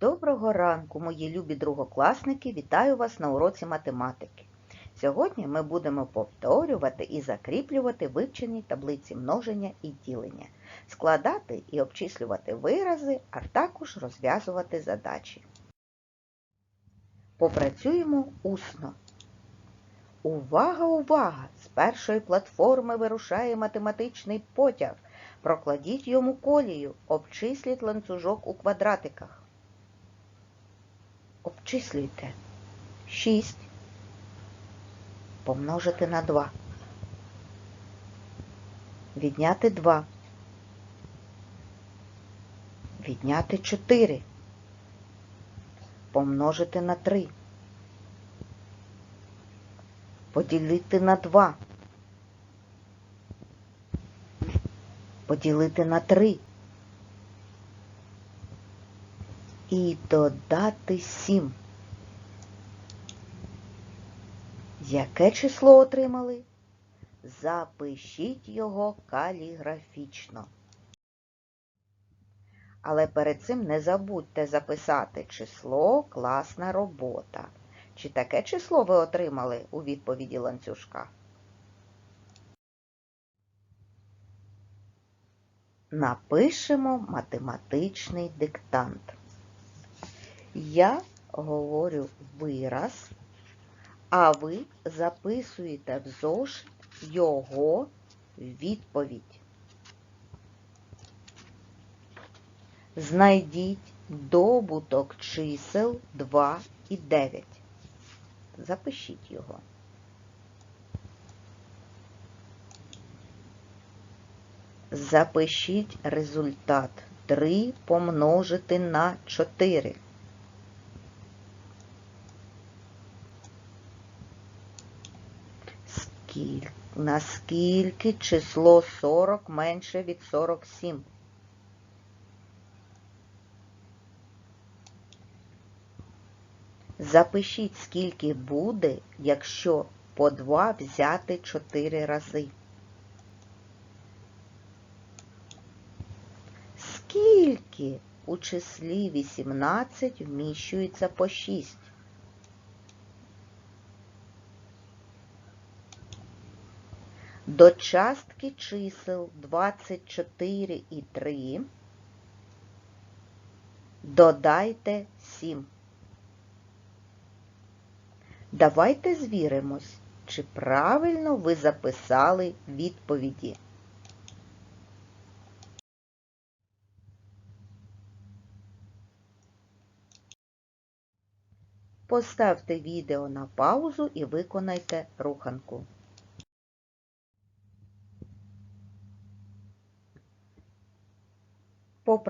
Доброго ранку, мої любі другокласники! Вітаю вас на уроці математики. Сьогодні ми будемо повторювати і закріплювати вивчені таблиці множення і ділення, складати і обчислювати вирази, а також розв'язувати задачі. Попрацюємо усно. Увага, увага! З першої платформи вирушає математичний потяг. Прокладіть йому колію, обчисліть ланцюжок у квадратиках. Обчислюйте. 6 помножити на 2. Відняти 2. Відняти 4. Помножити на 3. Поділити на 2. Поділити на 3. І додати 7. Яке число отримали? Запишіть його каліграфічно. Але перед цим не забудьте записати число класна робота. Чи таке число ви отримали у відповіді ланцюжка? Напишемо математичний диктант. Я говорю вираз, а ви записуєте в зошит його відповідь. Знайдіть добуток чисел 2 і 9. Запишіть його. Запишіть результат 3 помножити на 4. Скіль... Наскільки число 40 менше від 47? Запишіть, скільки буде, якщо по 2 взяти 4 рази. Скільки у числі 18 вміщується по 6? До частки чисел 24 і 3 додайте 7. Давайте звіримось, чи правильно ви записали відповіді. Поставте відео на паузу і виконайте руханку.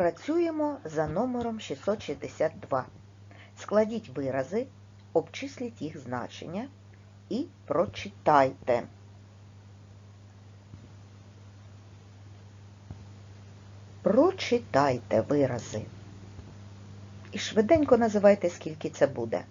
Попрацюємо за номером 662. Складіть вирази, обчисліть їх значення і прочитайте. Прочитайте вирази. І швиденько називайте, скільки це буде.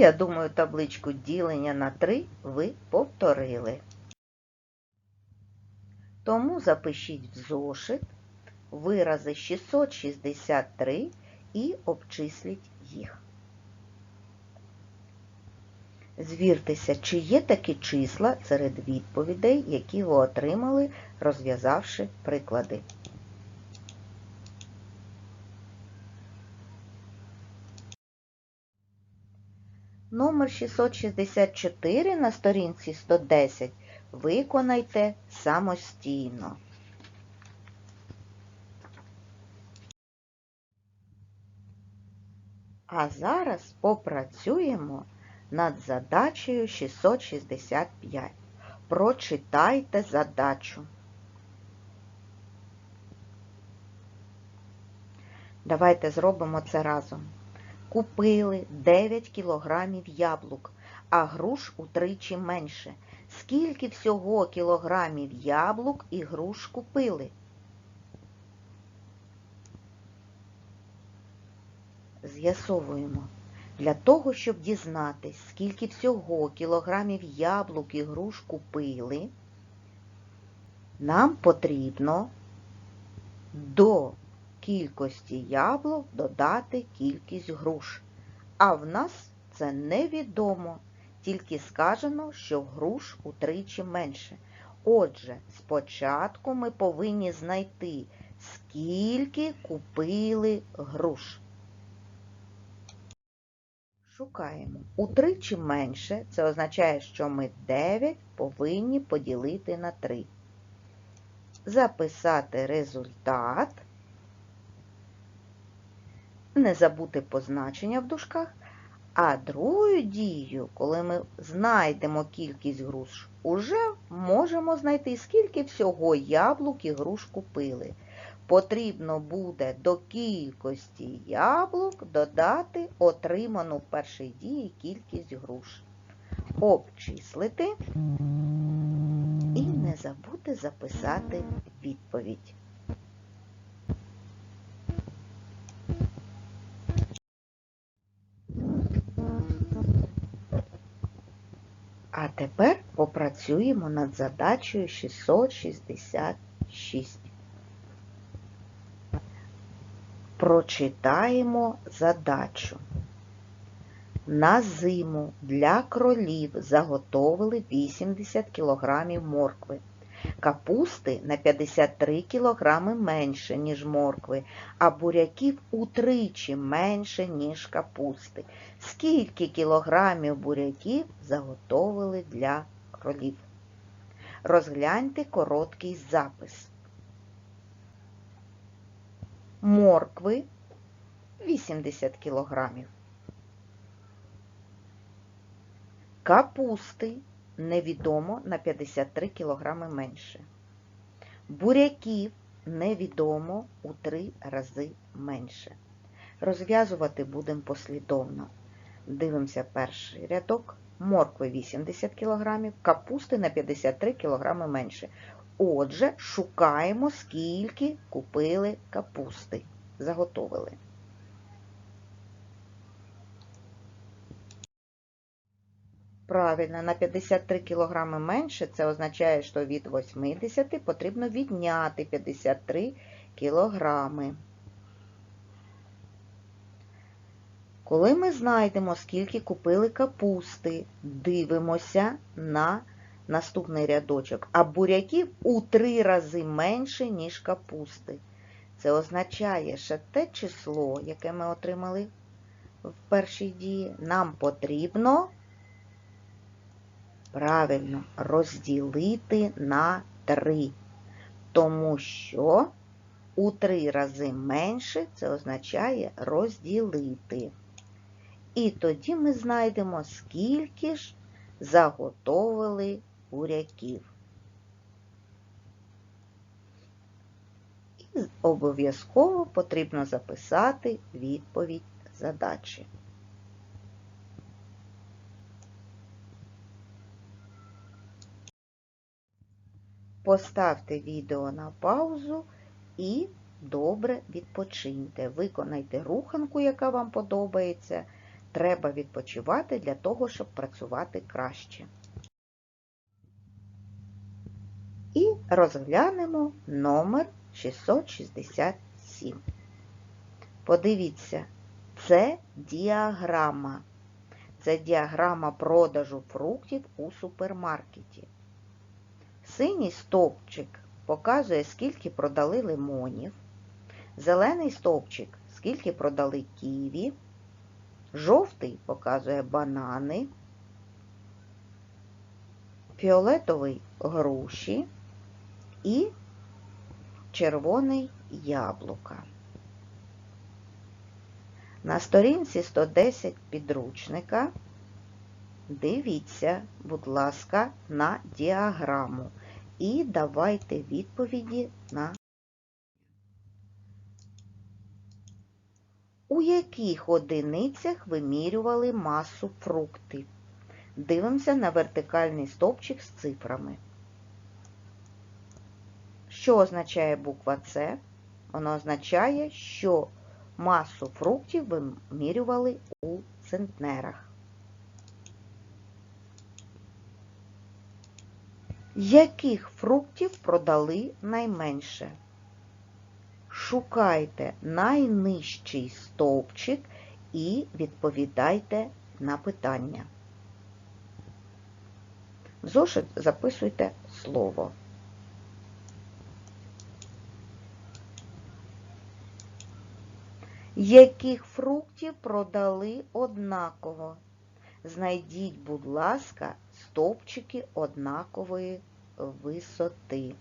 Я думаю, табличку ділення на 3 ви повторили. Тому запишіть в зошит вирази 663 і обчисліть їх. Звіртеся, чи є такі числа серед відповідей, які ви отримали, розв'язавши приклади. Номер 664 на сторінці 110 виконайте самостійно. А зараз попрацюємо над задачею 665. Прочитайте задачу. Давайте зробимо це разом. Купили 9 кілограмів яблук, а груш утричі менше. Скільки всього кілограмів яблук і груш купили? З'ясовуємо. Для того, щоб дізнатись, скільки всього кілограмів яблук і груш купили, нам потрібно до кількості яблук додати кількість груш. А в нас це невідомо, тільки сказано, що груш утричі менше. Отже, спочатку ми повинні знайти, скільки купили груш. Шукаємо. Утричі менше, це означає, що ми 9 повинні поділити на 3. Записати результат. Не забути позначення в дужках. А другою дією, коли ми знайдемо кількість груш, уже можемо знайти, скільки всього яблук і груш купили. Потрібно буде до кількості яблук додати отриману в першій дії кількість груш. Обчислити і не забути записати відповідь. Тепер попрацюємо над задачею 666. Прочитаємо задачу. На зиму для кролів заготовили 80 кг моркви. Капусти на 53 кг менше, ніж моркви, а буряків утричі менше, ніж капусти. Скільки кілограмів буряків заготовили для кролів? Розгляньте короткий запис. Моркви 80 кілограмів. Капусти невідомо на 53 кілограми менше. Буряків невідомо у 3 рази менше. Розв'язувати будемо послідовно. Дивимося перший рядок. Моркви 80 кг, капусти на 53 кг менше. Отже, шукаємо, скільки купили капусти. Заготовили. Правильно, на 53 кг менше, це означає, що від 80 потрібно відняти 53 кг. Коли ми знайдемо, скільки купили капусти, дивимося на наступний рядочок, а буряків у 3 рази менше, ніж капусти. Це означає, що те число, яке ми отримали в першій дії, нам потрібно правильно розділити на 3, тому що у 3 рази менше це означає розділити. І тоді ми знайдемо, скільки ж заготовили буряків. І обов'язково потрібно записати відповідь задачі. Поставте відео на паузу і добре відпочиньте. Виконайте руханку, яка вам подобається. Треба відпочивати для того, щоб працювати краще. І розглянемо номер 667. Подивіться, це діаграма. Це діаграма продажу фруктів у супермаркеті. Синій стовпчик показує, скільки продали лимонів. Зелений стовпчик, скільки продали ківі. Жовтий показує банани, фіолетовий груші і червоний яблука. На сторінці 110 підручника дивіться, будь ласка, на діаграму і давайте відповіді на У яких одиницях вимірювали масу фруктів? Дивимося на вертикальний стовпчик з цифрами. Що означає буква С? Воно означає, що масу фруктів вимірювали у центнерах. Яких фруктів продали найменше? Шукайте найнижчий стовпчик і відповідайте на питання. В зошит записуйте слово. Яких фруктів продали однаково? Знайдіть, будь ласка, стовпчики однакової висоти.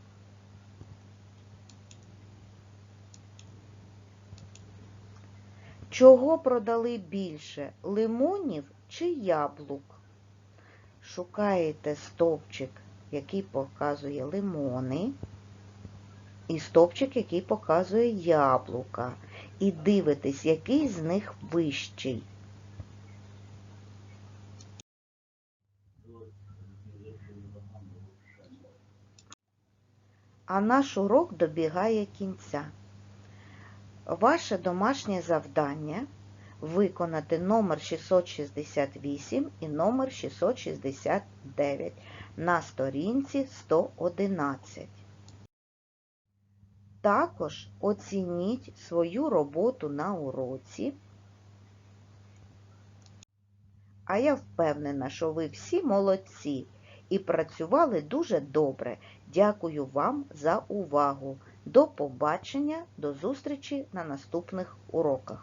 Чого продали більше лимонів чи яблук? Шукаєте стовпчик, який показує лимони, і стовпчик, який показує яблука. І дивитесь, який з них вищий. А наш урок добігає кінця. Ваше домашнє завдання виконати номер 668 і номер 669 на сторінці 111. Також оцініть свою роботу на уроці. А я впевнена, що ви всі молодці і працювали дуже добре. Дякую вам за увагу. До побачення, до зустрічі на наступних уроках.